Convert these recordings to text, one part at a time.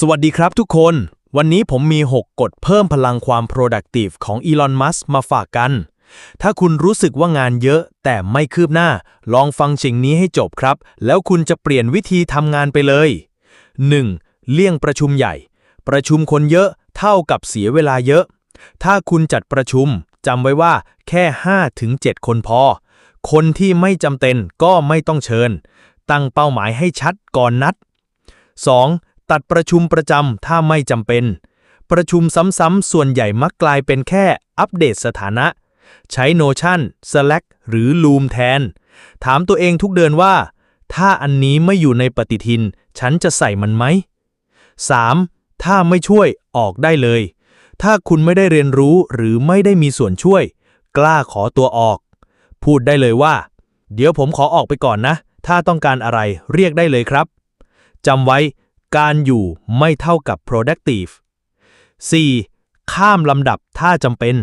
สวัสดีครับทุกคน วันนี้ผมมี 6 กฎเพิ่มพลังความ productive ของ Elon Musk มาฝากกัน ถ้าคุณรู้สึกว่างานเยอะแต่ไม่คืบหน้า ลองฟังสิ่งนี้ให้จบครับ แล้วคุณจะเปลี่ยนวิธีทำงานไปเลย 1. เลี่ยงประชุมใหญ่ ประชุมคนเยอะเท่ากับเสียเวลาเยอะ ถ้าคุณจัดประชุมจำไว้ว่าแค่ 5-7 คนพอ คนที่ไม่จำเป็นก็ไม่ต้องเชิญ ตั้งเป้าหมายให้ชัดก่อนนัด 2. ตัดประชุมประจำถ้าไม่จำเป็น ประชุมซ้ำๆส่วนใหญ่มักกลายเป็นแค่อัปเดตสถานะ ใช้ Notion Slack หรือ Loom แทน ถามตัวเองทุกเดือนว่า ถ้าอันนี้ไม่อยู่ในปฏิทิน ฉันจะใส่มันไหม 3. ถ้าไม่ช่วยออกได้เลย ถ้าคุณไม่ได้เรียนรู้หรือไม่ได้มีส่วนช่วย กล้าขอตัวออก พูดได้เลยว่า เดี๋ยวผมขอออกไปก่อนนะ ถ้าต้องการอะไรเรียกได้เลยครับจำไว้ การอยู่ไม่เท่ากับ productive 4. ข้ามลำดับถ้าจำเป็น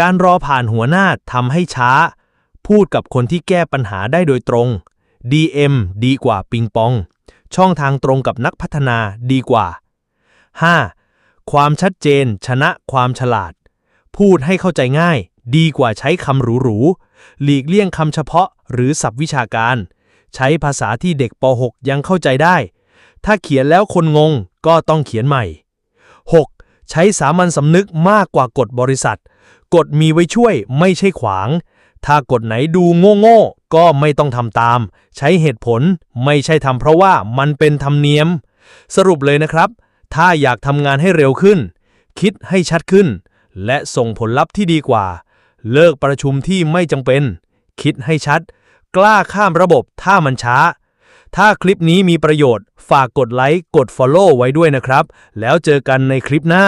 การรอผ่านหัวหน้าทำให้ช้า พูดกับคนที่แก้ปัญหาได้โดยตรง DM ดีกว่าปิงปอง ช่องทางตรงกับนักพัฒนาดีกว่า 5. ความชัดเจนชนะความฉลาด พูดให้เข้าใจง่าย ดีกว่าใช้คำหรูๆ หลีกเลี่ยงคำเฉพาะหรือศัพท์วิชาการ ใช้ภาษาที่เด็กป .6 ยังเข้าใจได้ ถ้าเขียนแล้วคนงงก็ต้องเขียนใหม่ 6. ใช้สามัญสำนึกมากกว่ากฎบริษัท กฎมีไว้ช่วยไม่ใช่ขวาง ถ้ากฎไหนดูโง่ๆ ก็ไม่ต้องทำตาม ใช้เหตุผลไม่ใช่ทำเพราะว่ามันเป็นธรรมเนียม สรุปเลยนะครับ ถ้าอยากทำงานให้เร็วขึ้น คิดให้ชัดขึ้น และส่งผลลัพธ์ที่ดีกว่า เลิกประชุมที่ไม่จำเป็น คิดให้ชัด กล้าข้ามระบบถ้ามันช้า ถ้าคลิปนี้มีประโยชน์ ฝากกดไลค์ กด Follow ไว้ด้วยนะครับ แล้วเจอกันในคลิปหน้า